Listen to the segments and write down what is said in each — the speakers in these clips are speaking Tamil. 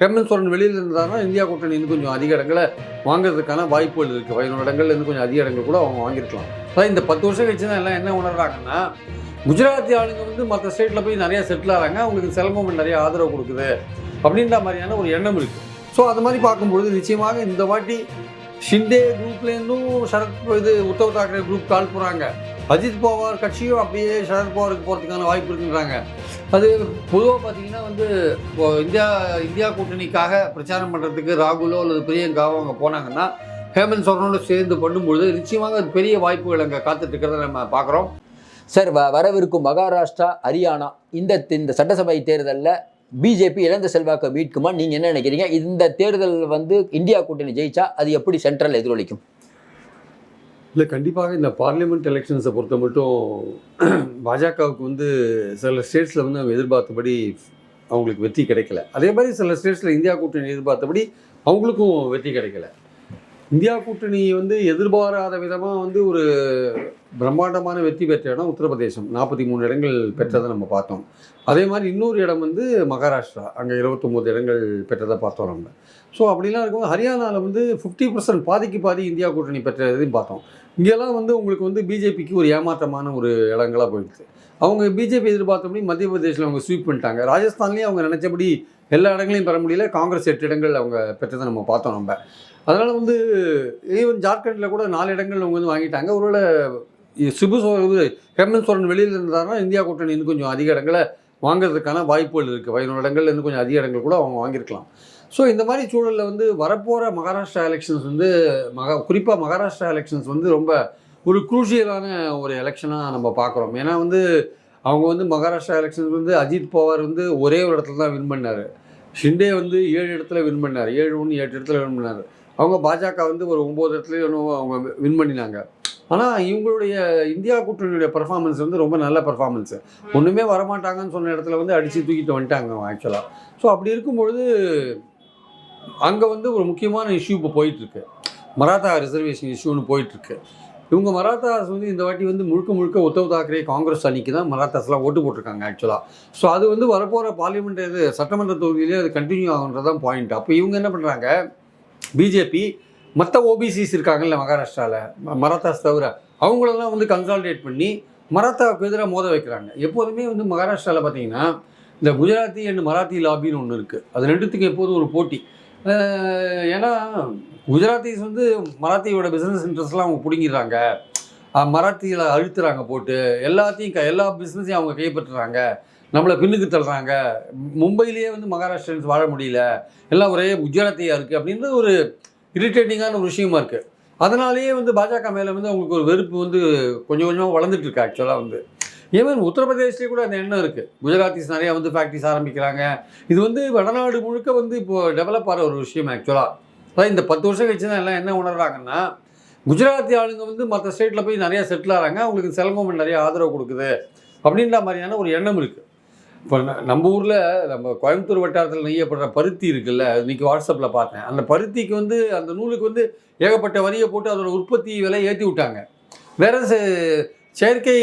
ஹேமந்த் சோரன் வெளியில் இருந்தாருன்னா இந்தியா கூட்டணி இன்னும் கொஞ்சம் அதிக இடங்களை வாங்குறதுக்கான வாய்ப்புகள் இருக்குது பதினோரு இடங்கள்ல இருந்து கொஞ்சம் அதிக இடங்கள் கூட அவங்க வாங்கியிருக்கலாம். அதான் இந்த பத்து வருஷம் கழிச்சு தான் எல்லாம் என்ன உணர்றாங்கன்னா குஜராத்தி ஆளுங்க வந்து மற்ற ஸ்டேட்டில் போய் நிறையா செட்டில் ஆகிறாங்க அவங்களுக்கு செல் நிறைய ஆதரவு கொடுக்குது அப்படின்ற மாதிரியான ஒரு எண்ணம் இருக்குது ஸோ அது மாதிரி பார்க்கும்பொழுது நிச்சயமாக இந்த வாட்டி ஷிண்டே குரூப்லேருந்தும் சரத் இது உத்தவ் தாக்கரே குரூப் கால் போகிறாங்க அஜித் பவார் கட்சியும் அப்படியே சரத் பவாருக்கு போகிறதுக்கான வாய்ப்பு இருக்குன்றாங்க. அது பொதுவாக பார்த்தீங்கன்னா வந்து இப்போ இந்தியா இந்தியா கூட்டணிக்காக பிரச்சாரம் பண்ணுறதுக்கு ராகுலோ அல்லது பிரியங்காவோ அங்கே போனாங்கன்னா ஹேமந்த் சோரனோடு சேர்ந்து பண்ணும்பொழுது நிச்சயமாக அது பெரிய வாய்ப்புகள் அங்கே காத்துட்டு இருக்கிறத நம்ம பார்க்குறோம் சார் வ வரவிருக்கும் மகாராஷ்டிரா ஹரியானா இந்த இந்த சட்டசபை தேர்தலில் பிஜேபி இழந்த செல்வாக்கை மீட்குமா? நீங்கள் என்ன நினைக்கிறீங்க? இந்த தேர்தல் வந்து இந்தியா கூட்டணி ஜெயிச்சா அது எப்படி சென்ட்ரல் எதிரொலிக்கும்? இல்லை கண்டிப்பாக இந்த பார்லிமெண்ட் எலெக்ஷன்ஸை பொறுத்த மட்டும் பாஜகவுக்கு வந்து சில ஸ்டேட்ஸில் வந்து அவங்க எதிர்பார்த்தபடி அவங்களுக்கு வெற்றி கிடைக்கல. அதே மாதிரி சில ஸ்டேட்ஸில் இந்தியா கூட்டணி எதிர்பார்த்தபடி அவங்களுக்கும் வெற்றி கிடைக்கல. இந்தியா கூட்டணி வந்து எதிர்பாராத விதமாக வந்து ஒரு பிரம்மாண்டமான வெற்றி பெற்ற இடம் உத்தரப்பிரதேசம். நாற்பத்தி மூணு இடங்கள் பெற்றதை நம்ம பார்த்தோம். அதே மாதிரி இன்னொரு இடம் வந்து மகாராஷ்டிரா. அங்கே இருபத்தொம்போது இடங்கள் பெற்றதை பார்த்தோம் நம்ம. ஸோ அப்படிலாம் இருக்கும்போது ஹரியானாவில் வந்து ஃபிஃப்டி பர்சன்ட் பாதிக்கு பாதி இந்தியா கூட்டணி பெற்றதையும் பார்த்தோம். இங்கெல்லாம் வந்து உங்களுக்கு வந்து பிஜேபிக்கு ஒரு ஏமாற்றமான ஒரு இடங்களாக போயிடுச்சு. அவங்க பிஜேபி எதிர்பார்த்தபடி மத்திய பிரதேசில் அவங்க ஸ்வீப் பண்ணிட்டாங்க. ராஜஸ்தான்லேயும் அவங்க நினச்சபடி எல்லா இடங்களையும் பெற முடியல. காங்கிரஸ் எட்டு இடங்கள் அவங்க பெற்றதை நம்ம பார்த்தோம் நம்ம. அதனால் வந்து ஈவன் ஜார்க்கண்டில் கூட நாலு இடங்கள் அவங்க வந்து வாங்கிட்டாங்க. ஒருவேளை சிபு சோழன் ஹேமந்த் சோரன் வெளியில் இருந்தாருன்னா இந்தியா கூட்டணி இன்னும் கொஞ்சம் அதிக இடங்களை வாங்குறதுக்கான வாய்ப்புகள் இருக்குது பதினோரு இடங்கள்ல இன்னும் கொஞ்சம் அதிக இடங்கள் கூட அவங்க வாங்கியிருக்கலாம். ஸோ இந்த மாதிரி சூழலில் வந்து வரப்போகிற மகாராஷ்டிரா எலெக்ஷன்ஸ் வந்து மகா குறிப்பாக மகாராஷ்டிரா எலெக்ஷன்ஸ் வந்து ரொம்ப ஒரு குரூஷியலான ஒரு எலெக்ஷனாக நம்ம பார்க்குறோம். ஏன்னா வந்து அவங்க வந்து மகாராஷ்டிரா எலெக்ஷன்ஸ் வந்து அஜித் பவார் வந்து ஒரே ஒரு இடத்துல தான் வின் பண்ணார். ஷிண்டே வந்து ஏழு இடத்துல வின் பண்ணார். ஏழு ஒன்று எட்டு இடத்துல வின் பண்ணார். அவங்க பாஜக வந்து ஒரு ஒம்பது இடத்துலையும் அவங்க வின் பண்ணினாங்க. ஆனால் இவங்களுடைய இந்தியா கூட்டணியுடைய பெர்ஃபார்மன்ஸ் வந்து ரொம்ப நல்ல பெர்ஃபார்மன்ஸு ஒன்றுமே வரமாட்டாங்கன்னு சொன்ன இடத்துல வந்து அடித்து தூக்கிட்டு வந்துட்டாங்க ஆக்சுவலாக ஸோ அப்படி இருக்கும்பொழுது அங்கே வந்து ஒரு முக்கியமான இஷ்யூ இப்போ போயிட்டுருக்கு. மராத்தா ரிசர்வேஷன் இஷ்யூன்னு போயிட்டுருக்கு. இவங்க மராத்தாஸ் வந்து இந்த வாட்டி வந்து முழுக்க முழுக்க உத்தவ் தாக்கரே காங்கிரஸ் அணிக்கு தான் மராத்தாஸ்லாம் ஓட்டு போட்டிருக்காங்க ஆக்சுவலாக ஸோ அது வந்து வரப்போகிற பார்லிமெண்ட் இது சட்டமன்ற தொகுதியிலே அது கண்டினியூ ஆகுன்றதான் பாயிண்ட் அப்போ இவங்க என்ன பண்ணுறாங்க பிஜேபி மற்ற ஓபிசிஸ் இருக்காங்கல்ல மகாராஷ்டிராவில் மராத்தாஸ் தவிர அவங்களெல்லாம் வந்து கன்சால்டேட் பண்ணி மராத்தாவுக்கு எதிராக மோத வைக்கிறாங்க. எப்போதுமே வந்து மகாராஷ்டிராவில் பார்த்தீங்கன்னா இந்த குஜராத்தி அண்ட் மராத்தி லாபின்னு ஒன்று இருக்குது அது ரெண்டுத்துக்கும் எப்போதும் ஒரு போட்டி. ஏன்னா குஜராத்திஸ் வந்து மராத்தியோட பிஸ்னஸ் இன்ட்ரெஸ்ட்லாம் அவங்க பிடுங்கிடுறாங்க. மராத்தியில் அழுத்துறாங்க போட்டு எல்லாத்தையும் க எல்லா பிஸ்னஸையும் அவங்க கைப்பற்றுறாங்க. நம்மளை பின்னுக்கு தள்ளுறாங்க. மும்பையிலேயே வந்து மகாராஷ்டிரன்ஸ் வாழ முடியல. எல்லாம் ஒரே குஜராத்தியாக இருக்குது அப்படின்றது ஒரு இரிட்டேட்டிங்கான ஒரு விஷயமா இருக்குது அதனாலேயே வந்து பாஜக மேலே வந்து அவங்களுக்கு ஒரு வெறுப்பு வந்து கொஞ்சம் கொஞ்சமாக வளர்ந்துட்டு இருக்கு ஆக்சுவலாக வந்து. ஏன் உத்தரப்பிரதேஷ்லேயே கூட அந்த எண்ணம் இருக்குது குஜராத்திஸ் நிறையா வந்து ஃபேக்ட்ரிஸ் ஆரம்பிக்கிறாங்க. இது வந்து வடநாடு முழுக்க வந்து இப்போ டெவலப் ஆகிற ஒரு விஷயம் ஆக்சுவலாக அதான் இந்த பத்து வருஷம் கழிச்சு தான் எல்லாம் என்ன உணர்றாங்கன்னா குஜராத்தி ஆளுங்க வந்து மற்ற ஸ்டேட்டில் போய் நிறையா செட்டில் ஆகிறாங்க. அவங்களுக்கு செல் நிறைய ஆதரவு கொடுக்குது அப்படின்ற மாதிரியான ஒரு எண்ணம் இருக்குது இப்போ நம்ம ஊரில் நம்ம கோயம்புத்தூர் வட்டாரத்தில் நெய்யப்படுற பருத்தி இருக்குல்ல இன்றைக்கி இன்னைக்கு வாட்ஸ்அப்பில் பார்த்தேன். அந்த பருத்திக்கு வந்து அந்த நூலுக்கு வந்து ஏகப்பட்ட வரியை போட்டு அதோட உற்பத்தி விலை ஏற்றி விட்டாங்க. வேற செயற்கை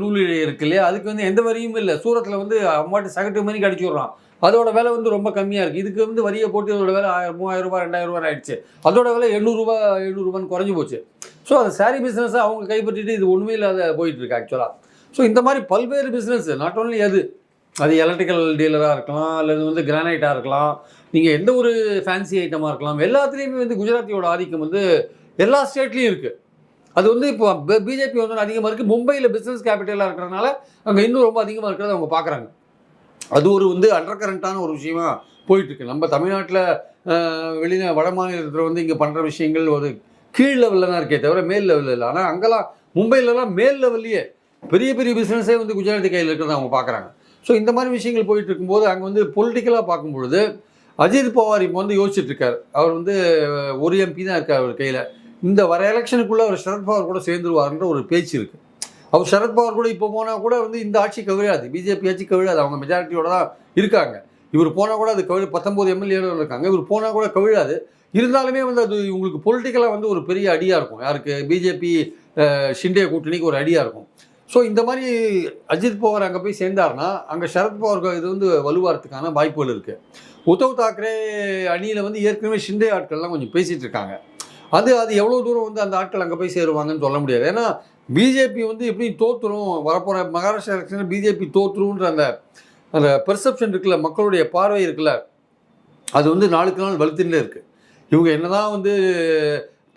நூல் இருக்கு இல்லையா அதுக்கு வந்து எந்த வரியும் இல்லை. சூரத்தில் வந்து அம்மாட்டு சகட்டு மணிக்கு அடிச்சு விட்றான். அதோட விலை வந்து ரொம்ப கம்மியாக இருக்குது இதுக்கு வந்து வரியை போட்டு அதோட விலை ஆயிரம் மூவாயிரம் ரூபாய் ரெண்டாயிரம் ரூபாய் ஆயிடுச்சு. அதோட விலை எண்ணூறுரூவா எழுநூறுபான்னு குறைஞ்சி போச்சு. ஸோ அந்த சாரீ பிஸ்னஸை அவங்க கைப்பற்றிட்டு இது ஒன்றுமே இல்லாத போயிட்டுருக்கு ஆக்சுவலாக ஸோ இந்த மாதிரி பல்வேறு பிஸ்னஸ் நாட் ஓன்லி அது அது எலக்ட்ரிக்கல் டீலராக இருக்கலாம் அல்லது வந்து கிரானைட்டாக இருக்கலாம். நீங்கள் எந்த ஒரு ஃபேன்சி ஐட்டமாக இருக்கலாம். எல்லாத்துலேயுமே வந்து குஜராத்தியோட ஆதிக்கம் வந்து எல்லா ஸ்டேட்லேயும் இருக்குது அது வந்து இப்போ பிஜேபி வந்து அதிகமாக இருக்குது மும்பையில் பிஸ்னஸ் கேபிட்டலாக இருக்கிறனால அங்கே இன்னும் ரொம்ப அதிகமாக இருக்கிறத அவங்க பார்க்குறாங்க அது ஒரு வந்து அண்டர் கரண்ட்டான ஒரு விஷயமா போயிட்டுருக்கு. நம்ம தமிழ்நாட்டில் வெளியில் வட மாநிலத்தில் வந்து இங்கே பண்ணுற விஷயங்கள் ஒரு கீழ் லெவலில் தான் இருக்கே தவிர மேல் லெவலில் இல்லை. ஆனால் அங்கெல்லாம் மும்பையிலலாம் மேல் லெவல்லையே பெரிய பெரிய பிஸ்னஸே வந்து குஜராத்தி கையில் இருக்கிறத அவங்க பார்க்குறாங்க ஸோ இந்த மாதிரி விஷயங்கள் போயிட்டு இருக்கும்போது அங்கே வந்து பொலிட்டிக்கலாக பார்க்கும்பொழுது அஜித் பவார் இப்போ வந்து யோசிச்சுட்டு இருக்கார் அவர் வந்து ஒரு எம்பி தான் இருக்கார் அவர் கையில். இந்த வர எலெக்ஷனுக்குள்ளே அவர் சரத்பவார் கூட சேர்ந்துருவார்ன்ற ஒரு பேச்சு இருக்குது அவர் சரத்பவார் கூட இப்போ போனால் கூட வந்து இந்த ஆட்சி கவிழாது. பிஜேபி ஆட்சி கவிழாது. அவங்க மெஜாரிட்டியோட தான் இருக்காங்க. இவர் போனால் கூட அது கவிழ பத்தொம்போது எம்எல்ஏ இருக்காங்க. இவர் போனால் கூட கவிழாது. இருந்தாலுமே வந்து அது இவங்களுக்கு பொலிட்டிக்கலாக வந்து ஒரு பெரிய அடியாக இருக்கும். யாருக்கு? பிஜேபி ஷிண்டே கூட்டணிக்கு ஒரு அடியாக இருக்கும். ஸோ இந்த மாதிரி அஜித் பவார் அங்கே போய் சேர்ந்தாருன்னா அங்கே சரத்பவார் இது வந்து வலுவாரத்துக்கான வாய்ப்புகள் இருக்குது உத்தவ் தாக்கரே அணியில் வந்து ஏற்கனவே ஷிண்டே ஆட்கள்லாம் கொஞ்சம் பேசிகிட்டு இருக்காங்க. அது அது எவ்வளோ தூரம் வந்து அந்த ஆட்கள் அங்கே போய் சேருவாங்கன்னு சொல்ல முடியாது. ஏன்னா பிஜேபி வந்து எப்படி தோற்றுரும் வரப்போகிற மகாராஷ்டிரா எலெக்ஷனில் பிஜேபி தோற்றுருன்ற அந்த அந்த பெர்செப்ஷன் இருக்குல்ல மக்களுடைய பார்வை இருக்குல்ல அது வந்து நாளுக்கு நாள் வலுத்துட்டே இருக்குது இவங்க என்னதான் வந்து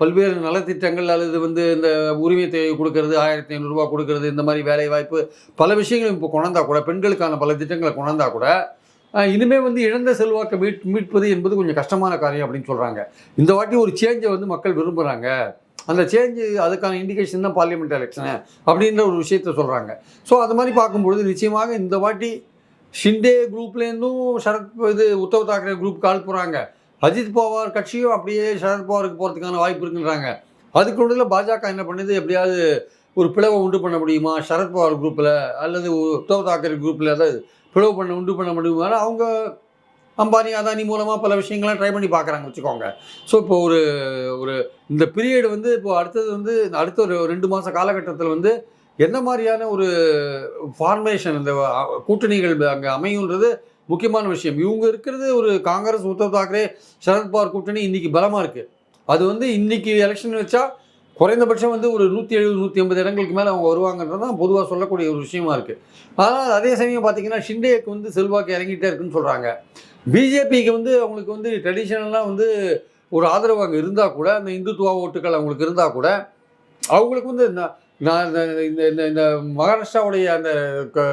பல்வேறு நலத்திட்டங்கள் அல்லது வந்து இந்த உரிமை தேவை கொடுக்கறது ஆயிரத்தி ஐநூறுரூவா கொடுக்கறது இந்த மாதிரி வேலை வாய்ப்பு பல விஷயங்களும் இப்போ கொண்டாந்தா கூட பெண்களுக்கான பல திட்டங்களை கொண்டாந்தா கூட இனிமேல் இனிமே வந்து இழந்த செல்வாக்கை மீட் மீட்பது என்பது கொஞ்சம் கஷ்டமான காரியம் அப்படின்னு சொல்கிறாங்க இந்த வாட்டி ஒரு சேஞ்சை வந்து மக்கள் விரும்புகிறாங்க அந்த சேஞ்சு அதுக்கான இண்டிகேஷன் தான் பார்லிமெண்ட் எலெக்ஷனு அப்படின்ற ஒரு விஷயத்த சொல்கிறாங்க ஸோ அது மாதிரி பார்க்கும்பொழுது நிச்சயமாக இந்த வாட்டி ஷிண்டே குரூப்லேருந்தும் சரத் இது உத்தவ் தாக்கரே குரூப் கால் போகிறாங்க அஜித் பவார் கட்சியும் அப்படியே சரத் பவாருக்கு போகிறதுக்கான வாய்ப்பு இருக்குன்றாங்க. அதுக்கு நடுவில் பாஜக என்ன பண்ணுது? எப்படியாவது ஒரு பிளவை உண்டு பண்ண முடியுமா? சரத் பவார் குரூப்பில் அல்லது உத்தவ் தாக்கரே குரூப்பில் ஏதாவது பிளவு பண்ண உண்டு பண்ண முடியுமா? அவங்க அம்பானி அதானி மூலமாக பல விஷயங்கள்லாம் ட்ரை பண்ணி பார்க்குறாங்க வச்சுக்கோங்க. ஸோ இப்போ ஒரு ஒரு இந்த பீரியடு வந்து இப்போ அடுத்தது வந்து அடுத்த ஒரு ரெண்டு மாத காலகட்டத்தில் வந்து என்ன மாதிரியான ஒரு ஃபார்மேஷன் இந்த கூட்டணிகள் அங்கே அமையுன்றது முக்கியமான விஷயம். இவங்க இருக்கிறது ஒரு காங்கிரஸ் உத்தவ் தாக்கரே சரத்பவார் கூட்டணி இன்னைக்கு பலமாக இருக்குது அது வந்து இன்னைக்கு எலெக்ஷன் வச்சா குறைந்தபட்சம் வந்து ஒரு நூற்றி எழுபது நூற்றி ஐம்பது இடங்களுக்கு மேலே அவங்க வருவாங்கன்றது தான் பொதுவாக சொல்லக்கூடிய ஒரு விஷயமா இருக்குது ஆனால் அதே சமயம் பார்த்தீங்கன்னா ஷிண்டேக்கு வந்து செல்வாக்கு இறங்கிட்டே இருக்குன்னு சொல்கிறாங்க பிஜேபிக்கு வந்து அவங்களுக்கு வந்து ட்ரெடிஷ்னலாக வந்து ஒரு ஆதரவு அங்கே இருந்தால் கூட அந்த இந்துத்துவா ஓட்டுகள் அவங்களுக்கு இருந்தால் கூட அவங்களுக்கு வந்து ந- நான் இந்த இந்த இந்த இந்த மகாராஷ்டிராவுடைய அந்த க-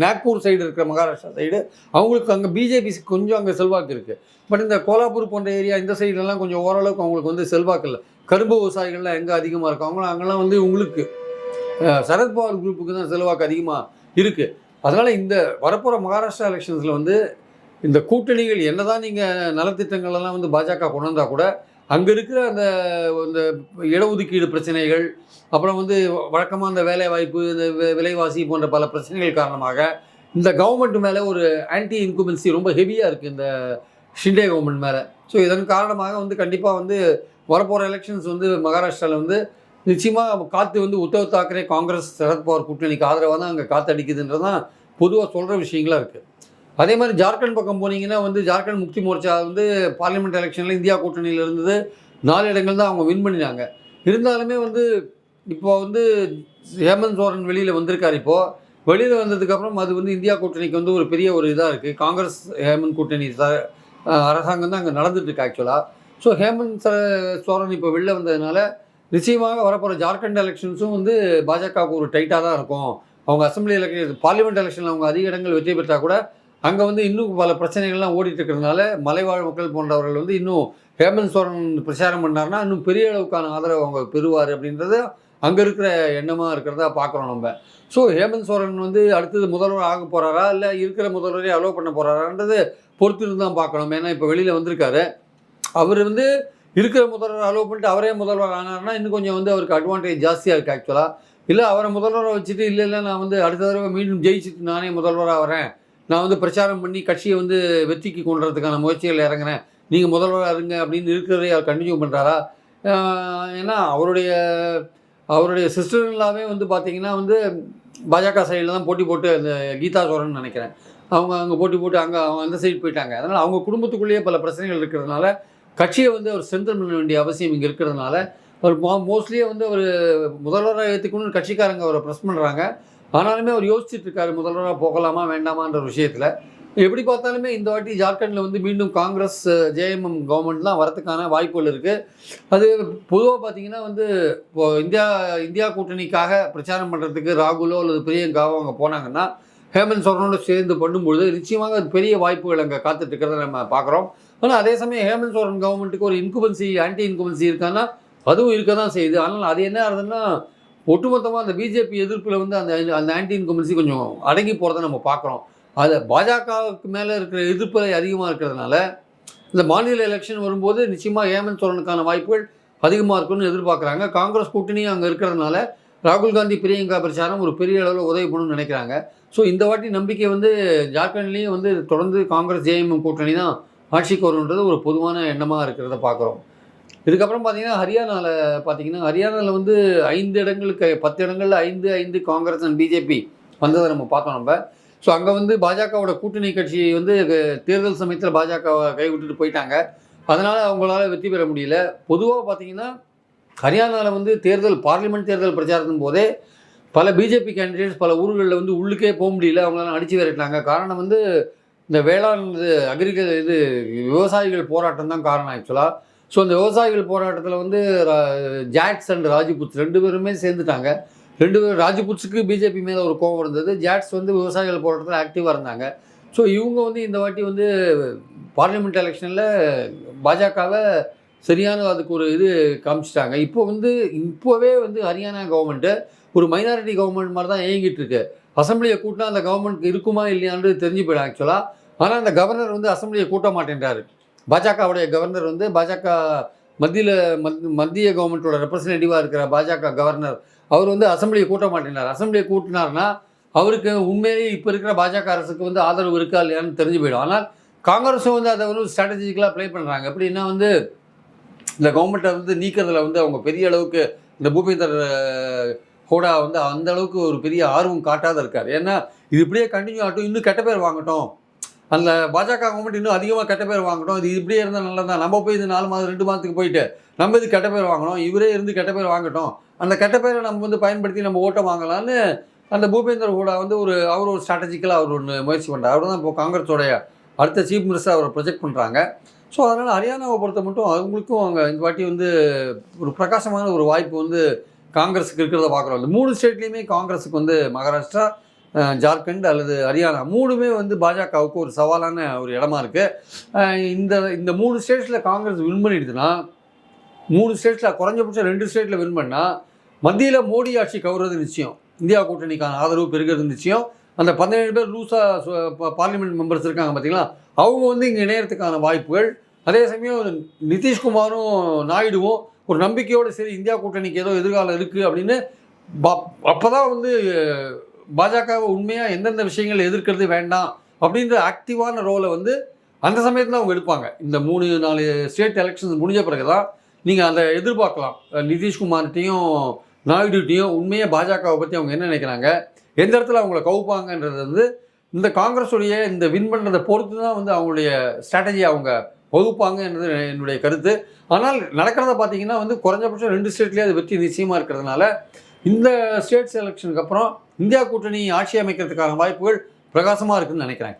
நாக்பூர் சைடு இருக்கிற மகாராஷ்டிரா சைடு அவங்களுக்கு அங்கே பிஜேபி கொஞ்சம் அங்கே செல்வாக்கு இருக்குது பட் இந்த கோலாப்பூர் போன்ற ஏரியா இந்த சைடுலலாம் கொஞ்சம் ஓரளவுக்கு அவங்களுக்கு வந்து செல்வாக்கு இல்லை. கரும்பு விவசாயிகள்லாம் எங்கே அதிகமாக இருக்கும் அவங்களும் அங்கெல்லாம் வந்து உங்களுக்கு சரத்பவார் குரூப்புக்கு தான் செல்வாக்கு அதிகமாக இருக்குது அதனால் இந்த வரப்போகிற மகாராஷ்டிரா எலெக்ஷன்ஸில் வந்து இந்த கூட்டணிகள் என்னதான் நீங்கள் நலத்திட்டங்களெல்லாம் வந்து பாஜக கொண்டு வந்தால் கூட அங்கே இருக்கிற அந்த இந்த இடஒதுக்கீடு பிரச்சனைகள் அப்புறம் வந்து வழக்கமாக அந்த வேலை வாய்ப்பு இந்த விலைவாசி போன்ற பல பிரச்சனைகள் காரணமாக இந்த கவர்மெண்ட் மேலே ஒரு ஆன்டி இன்குமென்சி ரொம்ப ஹெவியாக இருக்குது இந்த ஷிண்டே கவர்மெண்ட் மேலே. ஸோ இதன் காரணமாக வந்து கண்டிப்பாக வந்து வரப்போகிற எலெக்ஷன்ஸ் வந்து மகாராஷ்டிராவில் வந்து நிச்சயமாக காற்று வந்து உத்தவ் தாக்கரே காங்கிரஸ் சரத்பவார் கூட்டணிக்கு ஆதரவாக தான் அங்கே காற்றடிக்குதுன்றது தான் பொதுவாக சொல்கிற விஷயங்களாக இருக்குது அதே மாதிரி ஜார்க்கண்ட் பக்கம் போனீங்கன்னா வந்து ஜார்க்கண்ட் முக்தி மோர்ச்சா வந்து பார்லிமெண்ட் எலெக்ஷனில் இந்தியா கூட்டணியில் இருந்தது. நாலு இடங்கள் தான் அவங்க வின் பண்ணினாங்க. இருந்தாலுமே வந்து இப்போ வந்து ஹேமந்த் சோரன் வெளியில் வந்திருக்கார் இப்போது வெளியில் வந்ததுக்கப்புறம் அது வந்து இந்தியா கூட்டணிக்கு வந்து ஒரு பெரிய ஒரு இதாக இருக்குது காங்கிரஸ் ஹேமந்த் கூட்டணி சார் அரசாங்கம் தான் அங்கே நடந்துட்டுருக்கு ஆக்சுவலாக ஸோ ஹேமந்த் சோரன் இப்போ வெளில வந்ததுனால நிச்சயமாக வரப்போகிற ஜார்க்கண்ட் எலெக்ஷன்ஸும் வந்து பாஜகவுக்கு ஒரு டைட்டாக தான் இருக்கும். அவங்க அசம்பிளி எலெக்ஷன் பார்லிமெண்ட் எலெக்ஷனில் அவங்க அதிக இடங்கள் வெற்றி பெற்றால் கூட அங்கே வந்து இன்னும் பல பிரச்சனைகள்லாம் ஓடிட்டு இருக்கிறதுனால மலைவாழ் மக்கள் போன்றவர்கள் வந்து இன்னும் ஹேமந்த் சோரன் பிரச்சாரம் பண்ணாருன்னா இன்னும் பெரிய அளவுக்கான ஆதரவு அவங்க பெறுவார் அப்படின்றது அங்கே இருக்கிற எண்ணமாக இருக்கிறதா பார்க்குறோம் நம்ம. ஸோ ஹேமந்த் சோரன் வந்து அடுத்தது முதல்வர் ஆக போகிறாரா இல்லை இருக்கிற முதல்வரே அலோவ் பண்ண போகிறாரான்றது பொறுத்து இருந்து தான் பார்க்கணும் ஏன்னா இப்போ வெளியில் வந்திருக்காரு. அவர் வந்து இருக்கிற முதல்வர் அலோவ் பண்ணிட்டு அவரே முதல்வர் ஆனார்னா இன்னும் கொஞ்சம் வந்து அவருக்கு அட்வான்டேஜ் ஜாஸ்தியாக இருக்குது ஆக்சுவலாக இல்லை அவரை முதல்வரை வச்சுட்டு இல்லை இல்லை நான் வந்து அடுத்த தடவை மீண்டும் ஜெயிச்சுட்டு நானே முதல்வராக வரேன் நான் வந்து பிரச்சாரம் பண்ணி கட்சியை வந்து வெற்றிக்கு கொண்டுறதுக்கான முயற்சிகள் இறங்குறேன். நீங்கள் முதல்வராக இருங்க அப்படின்னு இருக்கிறதே அவர் கண்டினியூ பண்ணுறாரா ஏன்னா அவருடைய அவருடைய சிஸ்டர்லாவே வந்து பார்த்தீங்கன்னா வந்து பாஜக சைடில் தான் போட்டி போட்டு அந்த கீதா சோரன் நினைக்கிறேன். அவங்க அங்கே போட்டி போட்டு அங்கே அவங்க அந்த சைடு போயிட்டாங்க. அதனால் அவங்க குடும்பத்துக்குள்ளேயே பல பிரச்சனைகள் இருக்கிறதுனால கட்சியை வந்து அவர் ஸ்ட்ரென்தன் பண்ண வேண்டிய அவசியம் இங்கே இருக்கிறதுனால அவர் மோ மோஸ்ட்லியே வந்து அவர் முதல்வராக ஏற்றுக்கணும்னு கட்சிக்காரங்க அவரை ப்ரெஸ் பண்ணுறாங்க ஆனாலுமே அவர் யோசிச்சுட்டு இருக்காரு முதல்வராக போகலாமா வேண்டாமான்ற விஷயத்தில். எப்படி பார்த்தாலுமே இந்த வாட்டி ஜார்க்கண்டில் வந்து மீண்டும் காங்கிரஸ் ஜேஎம்எம் கவர்மெண்ட்லாம் வரதுக்கான வாய்ப்புகள் இருக்குது அது பொதுவாக பார்த்தீங்கன்னா வந்து இப்போ இந்தியா இந்தியா கூட்டணிக்காக பிரச்சாரம் பண்ணுறதுக்கு ராகுலோ அல்லது பிரியங்காவோ அங்கே போனாங்கன்னா ஹேமந்த் சோரனோட சேர்ந்து பண்ணும்பொழுது நிச்சயமாக அது பெரிய வாய்ப்புகள் அங்கே காத்துட்டு இருக்கிறத நம்ம பார்க்குறோம். ஆனால் அதே சமயம் ஹேமந்த் சோரன் கவர்மெண்ட்டுக்கு ஒரு இன்குபன்சி ஆன்டி இன்குபன்சி இருக்கான்னா அதுவும் இருக்க தான் செய்யுது. ஆனால் அது என்ன ஆகுதுன்னா ஒட்டுமொத்தமாக அந்த பிஜேபி எதிர்ப்பில் வந்து அந்த அந்த ஆன்டி இன்குபன்சி கொஞ்சம் அடங்கி போகிறத நம்ம பார்க்குறோம். அது பாஜகவுக்கு மேலே இருக்கிற எதிர்ப்பு அதிகமாக இருக்கிறதுனால இந்த மாநில எலெக்ஷன் வரும்போது நிச்சயமாக ஹேமந்த் சோரனுக்கான வாய்ப்புகள் அதிகமாக இருக்கும்னு எதிர்பார்க்குறாங்க. காங்கிரஸ் கூட்டணியும் அங்கே இருக்கிறதுனால ராகுல் காந்தி பிரியங்கா பிரச்சாரம் ஒரு பெரிய அளவில் உதவி பண்ணணும்னு நினைக்கிறாங்க. ஸோ இந்த வாட்டி நம்பிக்கை வந்து ஜார்க்கண்ட்லேயும் வந்து தொடர்ந்து காங்கிரஸ் ஜேஎம்எம் கூட்டணி தான் ஆட்சிக்கு வரும்ன்றது ஒரு பொதுவான எண்ணமாக இருக்கிறத பார்க்குறோம் இதுக்கப்புறம் பார்த்தீங்கன்னா ஹரியானாவில் பார்த்தீங்கன்னா ஹரியானாவில் வந்து ஐந்து இடங்களுக்கு பத்து இடங்களில் ஐந்து ஐந்து காங்கிரஸ் அண்ட் பிஜேபி வந்ததை நம்ம பார்த்தோம் நம்ம. ஸோ அங்கே வந்து பாஜகவோட கூட்டணி கட்சி வந்து தேர்தல் சமயத்தில் பாஜகவை கைவிட்டுட்டு போயிட்டாங்க. அதனால் அவங்களால வெற்றி பெற முடியல. பொதுவாக பார்த்தீங்கன்னா ஹரியானாவில் வந்து தேர்தல் பார்லிமெண்ட் தேர்தல் பிரச்சாரத்தின் போதே பல பிஜேபி கேண்டிடேட்ஸ் பல ஊர்களில் வந்து உள்ளுக்கே போக முடியல. அவங்களால அடித்து விரட்டினாங்க. காரணம் வந்து இந்த வேளாண் இது அக்ரிகல் இது விவசாயிகள் போராட்டம் தான் காரணம் ஆக்சுவலாக ஸோ அந்த விவசாயிகள் போராட்டத்தில் வந்து ரா- அண்ட் ராஜபுத் ரெண்டு பேருமே சேர்ந்துட்டாங்க. ரெண்டு பேரும் ராஜபுட்ஸுக்கு பிஜேபி மேலே ஒரு கோபம் இருந்தது. ஜாட்ஸ் வந்து விவசாயிகள் போராட்டத்தில் ஆக்டிவாக இருந்தாங்க. ஸோ இவங்க வந்து இந்த வாட்டி வந்து பார்லிமெண்ட் எலெக்ஷனில் பாஜகவை சரியான அதுக்கு ஒரு இது காமிச்சிட்டாங்க. இப்போ வந்து இப்போவே வந்து ஹரியானா கவர்மெண்ட்டு ஒரு மைனாரிட்டி கவர்மெண்ட் மாதிரி தான் இயங்கிட்டு இருக்கு. அசம்பிளியை கூட்டினா அந்த கவர்மெண்ட் இருக்குமா இல்லையான்னு தெரிஞ்சு போயிடும் ஆக்சுவலாக ஆனால் அந்த கவர்னர் வந்து அசம்பிளியை கூட்ட மாட்டேன்றாரு. பாஜகவுடைய கவர்னர் வந்து பாஜக மத்தியில் மத்திய கவர்மெண்ட்டோட ரெப்ரசன்டேட்டிவாக இருக்கிற பாஜக கவர்னர் அவர் வந்து அசம்பிளியை கூட்ட மாட்டினார். அசம்பிளியை கூட்டினார்னா அவருக்கு உண்மையிலேயே இப்போ இருக்கிற பாஜக அரசுக்கு வந்து ஆதரவு இருக்கா இல்லையான்னு தெரிஞ்சு போயிடும். ஆனால் காங்கிரஸும் வந்து அதை வந்து ஸ்ட்ராட்டஜிக்கலாக ப்ளே பண்ணுறாங்க எப்படின்னா வந்து இந்த கவர்மெண்ட்டை வந்து நீக்கிறதுல வந்து அவங்க பெரிய அளவுக்கு இந்த பூபேந்தர் ஹோடா வந்து அந்த அளவுக்கு ஒரு பெரிய ஆர்வம் காட்டாத இருக்கார். ஏன்னா இது இப்படியே கண்டினியூ ஆகட்டும். இன்னும் கெட்ட பேர் வாங்கட்டும். அந்த பாஜக கவர்மெண்ட் இன்னும் அதிகமாக கெட்ட பேர் வாங்கட்டும். இது இப்படியே இருந்தால் நல்லதான் நம்ம போய் இது நாலு மாதம் ரெண்டு மாதத்துக்கு போயிட்டு நம்ம இது கெட்ட பேர் வாங்கணும். இவரே இருந்து கெட்ட பேர் வாங்கட்டும். அந்த கெட்ட பேரை நம்ம வந்து பயன்படுத்தி நம்ம ஓட்டை வாங்கலாம்னு அந்த பூபேந்தர் ஹூடா வந்து ஒரு அவர் ஒரு ஸ்ட்ராட்டஜிக்கலாக அவர் ஒன்று முயற்சி பண்ணுறார் அவர் தான் இப்போ காங்கிரஸோடைய அடுத்த சீஃப் மினிஸ்டர் அவரை ப்ரொஜெக்ட் பண்ணுறாங்க ஸோ அதனால் ஹரியானாவை பொறுத்த மட்டும் அவங்களுக்கும் அவங்க இந்த வாட்டி வந்து ஒரு பிரகாசமான ஒரு வாய்ப்பு வந்து காங்கிரஸுக்கு இருக்கிறத பார்க்குறோம். இந்த மூணு ஸ்டேட்லேயுமே காங்கிரஸுக்கு வந்து மகாராஷ்டிரா ஜார்க்கண்ட் அல்லது ஹரியானா மூணுமே வந்து பாஜகவுக்கு ஒரு சவாலான ஒரு இடமா இருக்குது இந்த இந்த மூணு ஸ்டேட்ஸில் காங்கிரஸ் வின் பண்ணிடுதுன்னா மூணு ஸ்டேட்ஸில் குறைஞ்சபட்சம் ரெண்டு ஸ்டேட்டில் வின் பண்ணால் மத்தியில் மோடி ஆட்சி கவுறது நிச்சயம். இந்தியா கூட்டணிக்கான ஆதரவு பெருகிறது நிச்சயம். அந்த பதினேழு பேர் லூஸாக பார்லிமெண்ட் மெம்பர்ஸ் இருக்காங்க பார்த்தீங்களா அவங்க வந்து இங்கே இணையறதுக்கான வாய்ப்புகள். அதே சமயம் நிதிஷ்குமாரும் நாயுடுவும் ஒரு நம்பிக்கையோடு சரி இந்தியா கூட்டணிக்கு ஏதோ எதிர்காலம் இருக்குது அப்படின்னு அப்போ தான் வந்து பாஜகவை உண்மையாக எந்தெந்த விஷயங்கள் எதிர்க்கிறது வேண்டாம் அப்படின்ற ஆக்டிவான ரோலை வந்து அந்த சமயத்தில் அவங்க எடுப்பாங்க. இந்த மூணு நாலு ஸ்டேட் எலெக்ஷன்ஸ் முடிஞ்ச பிறகு தான் நீங்கள் அதை எதிர்பார்க்கலாம். நிதிஷ்குமார்கிட்டையும் நாயுடுகிட்டையும் உண்மையாக பாஜகவை பற்றி அவங்க என்ன நினைக்கிறாங்க? எந்த இடத்துல அவங்கள கவுப்பாங்கன்றது வந்து இந்த காங்கிரஸுடைய இந்த வின் பண்ணுறதை பொறுத்து தான் வந்து அவங்களுடைய ஸ்ட்ராட்டஜி அவங்க வகுப்பாங்கன்றது என்னுடைய கருத்து. ஆனால் நடக்கிறத பார்த்தீங்கன்னா வந்து குறைஞ்சபட்சம் ரெண்டு ஸ்டேட்லேயே அது வெற்றி நிச்சயமாக இருக்கிறதுனால இந்த ஸ்டேட்ஸ் எலெக்ஷனுக்கு அப்புறம் இந்தியா கூட்டணி ஆட்சி அமைக்கிறதுக்கான வாய்ப்புகள் பிரகாசமாக இருக்குன்னு நினைக்கிறேன்.